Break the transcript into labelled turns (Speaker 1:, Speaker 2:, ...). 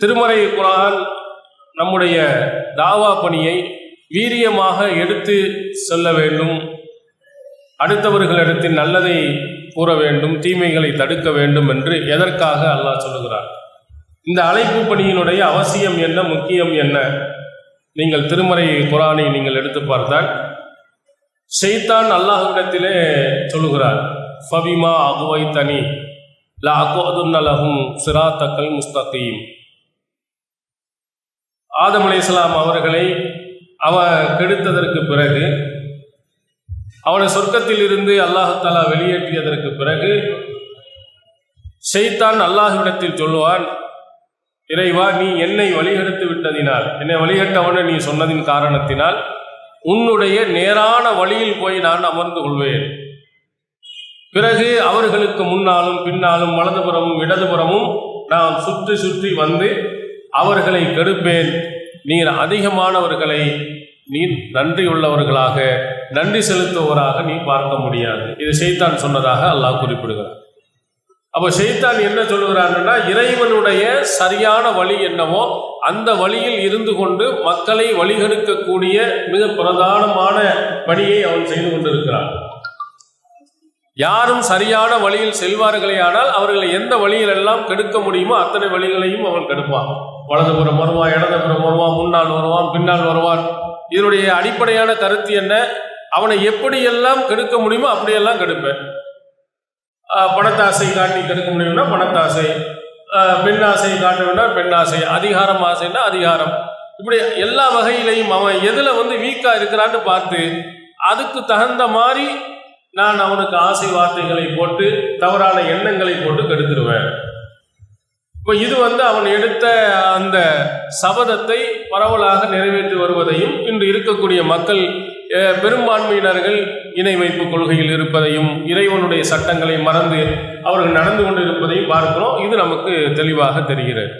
Speaker 1: திருமறை குரான் நம்முடைய தாவா பணியை வீரியமாக எடுத்து செல்ல வேண்டும். அடுத்தவர்களிடத்தில் நல்லதை கூற வேண்டும் தீமைகளை தடுக்க வேண்டும் என்று எதற்காக அல்லாஹ் சொல்லுகிறார்? இந்த அழைப்பு பணியினுடைய அவசியம் என்ன முக்கியம் என்ன? நீங்கள் திருமறை குரானை நீங்கள் எடுத்து பார்த்தால் ஷெய்தான் அல்லாஹ்விடத்திலே சொல்லுகிறார் ஃபபிமா அகுவை தனி ல அகுவதுன்னலகும் சிராத்தக்கல் முஸ்தகீம். ஆதம் அலைஹிஸ்ஸலாம் அவர்களை அவன் கெடுத்ததற்கு பிறகு அவனை சொர்க்கத்தில் இருந்து அல்லாஹாலா வெளியேற்றியதற்கு பிறகு செய்தான் அல்லாஹ்விடத்தில் சொல்லுவான் இறைவா நீ என்னை வழிகெடுத்து விட்டதினால் என்னை வழிகட்டவன நீ சொன்னதின் காரணத்தினால் உன்னுடைய நேரான வழியில் போய் நான் அமர்ந்து கொள்வேன். பிறகு அவர்களுக்கு முன்னாலும் பின்னாலும் வலதுபுறமும் இடதுபுறமும் நான் சுற்றி சுற்றி வந்து அவர்களை கெடுப்பேன். நீர் அதிகமானவர்களை நீ நன்றியுள்ளவர்களாக நன்றி செலுத்துவராக நீ பார்க்க முடியாது. இது செய்தான் சொன்னதாக அல்லாஹ் குறிப்பிடுகிறார். அப்போ செய்தான் என்ன சொல்லுகிறான்னா இறைவனுடைய சரியான வழி என்னவோ அந்த வழியில் இருந்து கொண்டு மக்களை வழிகெடுக்கக்கூடிய மிக பிரதானமான பணியை அவன் செய்து கொண்டிருக்கிறான். யாரும் சரியான வழியில் செல்வார்களே ஆனால் அவர்களை எந்த வழியிலெல்லாம் கெடுக்க முடியுமோ அத்தனை வழிகளையும் அவன் கெடுப்பான். வலதுபுறம் வருவான் இடதுபுறம் வருவான் முன்னால் வருவான் பின்னால் வருவான். இதனுடைய அடிப்படையான கருத்து என்ன? அவனை எப்படியெல்லாம் கெடுக்க முடியுமோ அப்படியெல்லாம் கெடுப்பேன் பணத்தாசை காட்டி கெடுக்க முடியும்னா பணத்தாசை. பெண்ணாசை காட்டணும்னா பெண்ணாசை. அதிகாரம் ஆசைன்னா அதிகாரம். இப்படி எல்லா வகையிலையும் அவன் எதில் வந்து வீக்காக இருக்கிறான்னு பார்த்து அதுக்கு தகுந்த மாதிரி நான் அவனுக்கு ஆசை வார்த்தைகளை போட்டு தவறான எண்ணங்களை போட்டு கெடுத்துருவேன். இப்போ இது வந்து அவன் எடுத்த அந்த சபதத்தை பரவலாக நிறைவேற்றி வருவதையும் இன்று இருக்கக்கூடிய மக்கள் பெரும்பான்மையினர்கள் இணை வைப்பு கொள்கையில் இருப்பதையும் இறைவனுடைய சட்டங்களை மறந்து அவர்கள் நடந்து கொண்டு இருப்பதையும் பார்க்கிறோம். இது நமக்கு தெளிவாக தெரிகிறது.